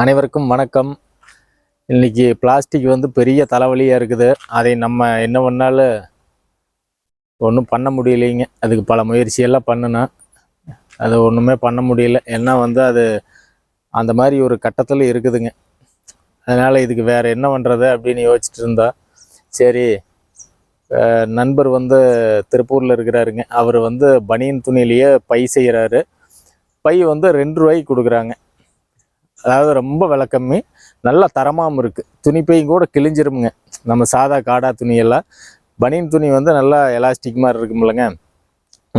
அனைவருக்கும் வணக்கம். இன்னைக்கு பிளாஸ்டிக் வந்து பெரிய தலைவலியாக இருக்குது. அதை நம்ம என்ன பண்ணாலும் ஒன்றும் பண்ண முடியலைங்க. அதுக்கு பல முயற்சியெல்லாம் பண்ணினேன். அது ஒன்றுமே பண்ண முடியல. ஏன்னா வந்து அது அந்த மாதிரி ஒரு கட்டத்தில் இருக்குதுங்க. அதனால் இதுக்கு வேறு என்ன பண்ணுறது அப்படின்னு யோசிச்சுட்டு இருந்தா சரி நண்பர் வந்து திருப்பூரில் இருக்கிறாருங்க. அவர் வந்து பனியன் துணியிலேயே பை செய்கிறாரு பை வந்து ரெண்டு ரூபாய்க்கு கொடுக்குறாங்க. அதாவது ரொம்ப விலை கம்மி தரமாகவும் இருக்குது துணிப்பையும் கூட கிழிஞ்சிருமுங்க. நம்ம சாதா காடா துணியெல்லாம் பனியன் துணி வந்து நல்லா எலாஸ்டிக் மாதிரி இருக்குமில்லங்க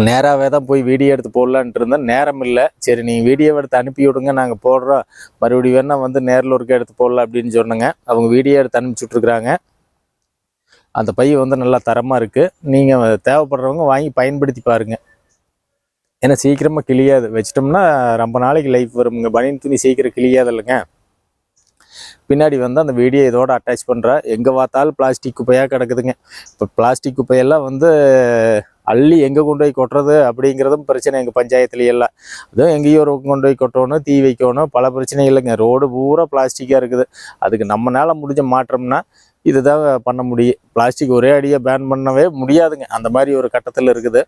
நேராகவே தான் போய் வீடியோ எடுத்து போடலான்ட்டு இருந்தேன். நேரம் இல்லை. சரி நீங்கள் வீடியோ எடுத்து அனுப்பி விடுங்க. நாங்கள் போடுறோம் மறுபடியும் வேணால் வந்து நேரில் ஒருக்க எடுத்து போடலாம் அப்படின்னு சொன்னேங்க. அவங்க வீடியோ எடுத்து அனுப்பிச்சி விட்ருக்குறாங்க அந்த பை வந்து நல்லா தரமாக இருக்குது நீங்கள் தேவைப்படுறவங்க வாங்கி பயன்படுத்தி பாருங்கள் ஏன்னா சீக்கிரமாக கிளியாது வச்சிட்டோம்னா ரொம்ப நாளைக்கு லைஃப் வருங்க பனியன் துணி சீக்கிரம் கிளியாது இல்லைங்க. பின்னாடி வந்து அந்த வீடியோ இதோட அட்டாச் பண்ணுறேன் எங்கே பார்த்தாலும் பிளாஸ்டிக் குப்பையாக கிடக்குதுங்க. இப்போ பிளாஸ்டிக் குப்பையெல்லாம் வந்து அள்ளி எங்கே கொண்டு போய் கொட்டுறது அப்படிங்கிறதும் பிரச்சனை எங்கள் பஞ்சாயத்துல எல்லாம் அதுவும் எங்கேயோ ஒரு கொண்டு போய் கொட்டணும் தீ வைக்கணும் பல பிரச்சனை இல்லைங்க. ரோடு பூரா பிளாஸ்டிக்காக இருக்குது. அதுக்கு நம்மளால் முடிஞ்ச மாற்றம்னா இதுதான் பண்ண முடியும். பிளாஸ்டிக் ஒரே அடியாக பேன் பண்ணவே முடியாதுங்க. அந்த மாதிரி ஒரு கட்டத்தில் இருக்குது.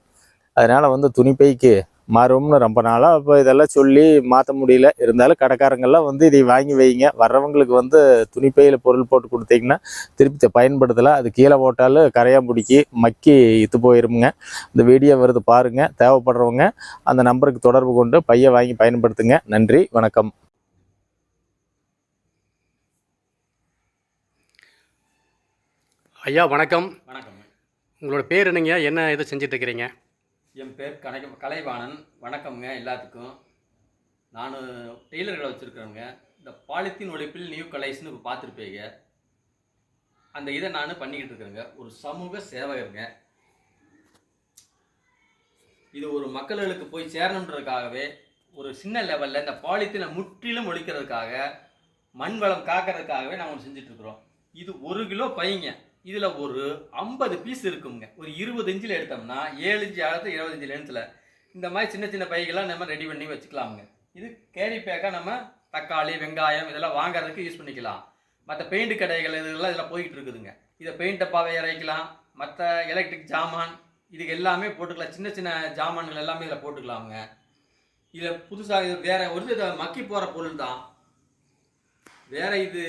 அதனால் வந்து துணிப்பைக்கு மாறும்னு ரொம்ப நாளாக இப்போ இதெல்லாம் சொல்லி மாற்ற முடியல. இருந்தாலும் கடைக்காரங்கெல்லாம் வந்து இதை வாங்கி வைங்க. வர்றவங்களுக்கு வந்து துணிப்பையில் பொருள் போட்டு கொடுத்தீங்கன்னா திருப்பி பயன்படுத்தலாம். அது கீழே போட்டாலும் கரையான் பிடிக்கி மக்கி இத்து போயிருமுங்க. இந்த வீடியோ வருது பாருங்கள் தேவைப்படுறவங்க அந்த நம்பருக்கு தொடர்பு கொண்டு பையை வாங்கி பயன்படுத்துங்க. நன்றி. வணக்கம். ஐயா வணக்கம். வணக்கம். உங்களோட பேர் என்னங்க? என்ன இது செஞ்சுட்டு இருக்கிறீங்க? என் பேர் கனக கலைவாணன். வணக்கம்ங்க எல்லாத்துக்கும். நான் டெய்லர்களை வச்சுருக்கிறேங்க. இந்த பாலித்தீன் ஒழிப்பில் நியூ கலைஸ்னு இப்போ பார்த்துருப்பீங்க அந்த இதை நான் பண்ணிக்கிட்டு இருக்கிறேங்க. ஒரு சமூக சேவகருங்க. இது ஒரு மக்களுக்கு போய் சேரணுன்றதுக்காகவே ஒரு சின்ன லெவலில் இந்த பாலித்தீனை முற்றிலும் ஒழிக்கிறதுக்காக மண் வளம் காக்கிறதுக்காகவே நான் ஒன்று இது ஒரு கிலோ பையங்க இதில் ஒரு ஐம்பது பீஸ் இருக்குங்க ஒரு இருபது இன்ச்சில் எடுத்தோம்னா ஏழு இன்ச்சு ஆழத்து இருபத்தஞ்சு லென்த்தில் இந்த மாதிரி சின்ன சின்ன பைகள்லாம் நம்ம ரெடி பண்ணி வச்சுக்கலாமுங்க. இது கேரி பேக்காக நம்ம தக்காளி வெங்காயம் இதெல்லாம் வாங்குறதுக்கு யூஸ் பண்ணிக்கலாம். மற்ற பெயிண்ட் கடைகள் இதெல்லாம் இதில் போய்கிட்டு இருக்குதுங்க. இதை பெயிண்ட் டப்பாவை இறக்கலாம். மற்ற எலக்ட்ரிக் ஜாமான் இதுக்கு எல்லாமே போட்டுக்கலாம். சின்ன சின்ன ஜாமான்கள் எல்லாமே இதில் போட்டுக்கலாமுங்க. இதில் புதுசாக இது வேறு ஒரு மக்கி போகிற பொருள் தான். வேறு இது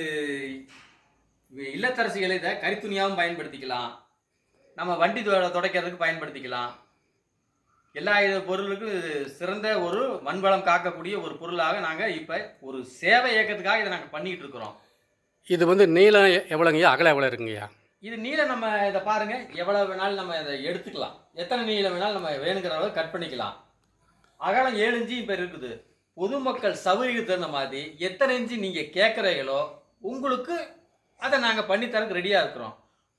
இல்லத்தரசிகள் இதை கரித்துணியாகவும் பயன்படுத்திக்கலாம். நம்ம வண்டி துடைக்கிறதுக்கு பயன்படுத்திக்கலாம். எல்லா இது பொருளுக்கும் இது சிறந்த ஒரு மண்வளம் காக்கக்கூடிய ஒரு பொருளாக நாங்கள் இப்போ ஒரு சேவை இயக்கத்துக்காக இதை நாங்கள் பண்ணிக்கிட்டு இருக்கிறோம். இது வந்து நீளம் எவ்வளோங்கய்யா? அகலம் எவ்வளோ இருக்குங்கய்யா இது நீளம் நம்ம இதை பாருங்க. எவ்வளோ வேணாலும் நம்ம இதை எடுத்துக்கலாம். எத்தனை நீளம் வேணாலும் நம்ம வேணுங்கிற அளவு கட் பண்ணிக்கலாம். அகலம் ஏழு இன்ச்சு இப்போ இருக்குது. பொதுமக்கள் சௌகரியத்துக்கு தகுந்த மாதிரி எத்தனை இன்ச்சு நீங்கள் கேட்குறீங்களோ உங்களுக்கு அதை நாங்கள் பண்ணித்தரக்கு ரெடியாக இருக்கிறோம்.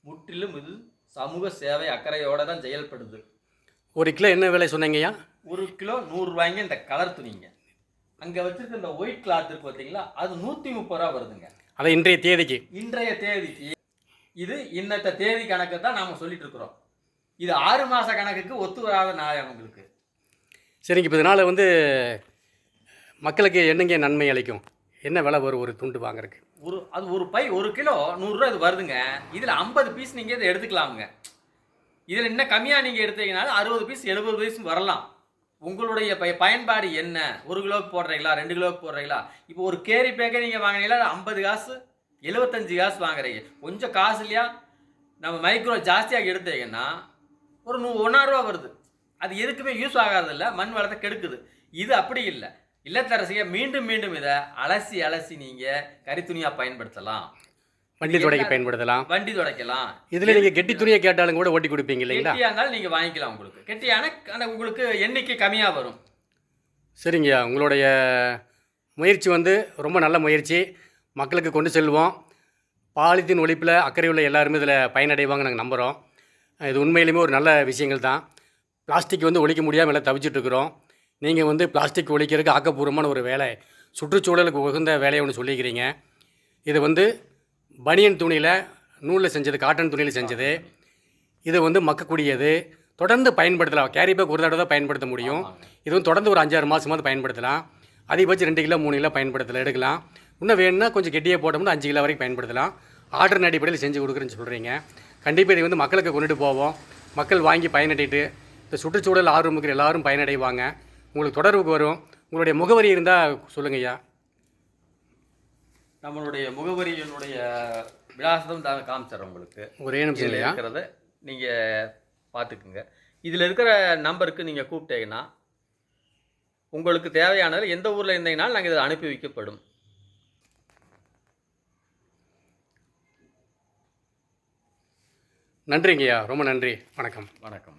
முற்றிலும் இது சமூக சேவை அக்கறையோடு தான் செயல்படுது. ஒரு கிலோ என்ன விலை சொன்னீங்கய்யா ஒரு கிலோ நூறுரூவாய்ங்க இந்த கலர் துணிங்க. அங்கே வச்சிருக்க இந்த ஒயிட் கிளாத் இருக்கு பார்த்தீங்களா அது நூற்றி முப்பது ரூபா வருதுங்க. அதை இன்றைய தேதிக்கு. இன்றைய தேதிக்கு. இது இன்னத்த தேதி கணக்கு தான் நாம சொல்லிட்டு இருக்கிறோம். இது ஆறு மாச கணக்குக்கு ஒத்து வராத நாள் உங்களுக்கு சரிங்க இப்போ இதனால் வந்து மக்களுக்கு என்னங்க நன்மை அளிக்கும்? என்ன விலை வரும் ஒரு துண்டு வாங்குறதுக்கு? ஒரு அது ஒரு பை ஒரு கிலோ நூறுரூவா இது வருதுங்க. இதில் ஐம்பது பீஸ் நீங்கள் இதை எடுத்துக்கலாமுங்க. இதில் இன்னும் கம்மியாக நீங்கள் எடுத்தீங்கனாலும் அறுபது பீஸ் எழுபது பீஸ் வரலாம். உங்களுடைய பய பயன்பாடு என்ன? ஒரு கிலோவுக்கு போடுறீங்களா? ரெண்டு கிலோவுக்கு போடுறீங்களா? இப்போ ஒரு கேரி பேக்கை நீங்கள் வாங்கினீங்களா? ஐம்பது காசு எழுபத்தஞ்சு காசு வாங்குறீங்க. கொஞ்சம் காசுலையா நம்ம மைக்ரோ ஜாஸ்தியாக எடுத்தீங்கன்னா ஒரு நூ ஒன்றாயிரரூவா வருது. அது எதுக்குமே யூஸ் ஆகாதில்ல மண் வளத்தை கெடுக்குது. இது அப்படி இல்லை. இல்லத்தரசியை மீண்டும் மீண்டும் இதை அலசி அலசி நீங்கள் கரித்துணியாக பயன்படுத்தலாம். வண்டி துடைக்க பயன்படுத்தலாம். வண்டி துடைக்கலாம். இதில் நீங்கள் கெட்டி துணியை கேட்டாலும் கூட ஓட்டி கொடுப்பீங்க இல்லைங்களா? இருந்தாலும் நீங்கள் வாங்கிக்கலாம் உங்களுக்கு. கெட்டியான அந்த உங்களுக்கு எண்ணிக்கை கம்மியாக வரும். சரிங்கய்யா உங்களுடைய முயற்சி வந்து ரொம்ப நல்ல முயற்சி. மக்களுக்கு கொண்டு செல்வோம். பாலித்தீன் ஒழிப்பில் அக்கறை உள்ள எல்லாருமே இதில் பயனடைவாங்க நாங்கள் நம்புகிறோம் இது உண்மையிலுமே ஒரு நல்ல விஷயங்கள் தான். பிளாஸ்டிக் வந்து ஒழிக்க முடியாமல் எல்லாம் தவிச்சிட்டு இருக்கிறோம். நீங்கள் வந்து பிளாஸ்டிக் ஒழிக்கிறதுக்கு ஆக்கப்பூர்வமான ஒரு வேலை. சுற்றுச்சூழலுக்கு உகந்த வேலையை ஒன்று சொல்லிக்கிறீங்க. இது வந்து பனியன் துணியில் நூலில் செஞ்சது காட்டன் துணியில் செஞ்சது. இது வந்து மக்கக்கூடியது. தொடர்ந்து பயன்படுத்தலாம். கேரி பேக் ஒரு தடவை தான் பயன்படுத்த முடியும். இது இதுவும் தொடர்ந்து ஒரு அஞ்சாறு மாதமாவது பயன்படுத்தலாம். அதிகபட்சம் ரெண்டு கிலோ மூணு கிலோ பயன்படுத்தலாம் எடுக்கலாம். இன்னும் வேணும்னா கொஞ்சம் கெட்டியாக போட்டோம்னா அஞ்சு கிலோ வரைக்கும் பயன்படுத்தலாம். ஆர்டர் அடிப்படையில் செஞ்சு கொடுக்குறேன்னு சொல்கிறீங்க கண்டிப்பாக இதை வந்து மக்களுக்கு கொண்டுட்டு போவோம். மக்கள் வாங்கி பயனடைட்டு இந்த சுற்றுச்சூழல் ஆர்வம் இருக்கிற எல்லாரும் பயனடைவாங்க. உங்களுக்கு தொடர்புக்கு வரும். உங்களுடைய முகவரி இருந்தால் சொல்லுங்க ஐயா. நம்மளுடைய முகவரியினுடைய விலாசம் தான் காமிச்சிடுறேன் உங்களுக்கு. ஒரே நிமிஷம் இருக்கிறத நீங்கள் பார்த்துக்குங்க இதில் இருக்கிற நம்பருக்கு நீங்கள் கூப்பிட்டீங்கன்னா உங்களுக்கு தேவையானது எந்த ஊரில் இருந்தீங்கனாலும் நாங்கள் இதை அனுப்பி வைக்கப்படும். நன்றிங்கய்யா ரொம்ப நன்றி. வணக்கம். வணக்கம்.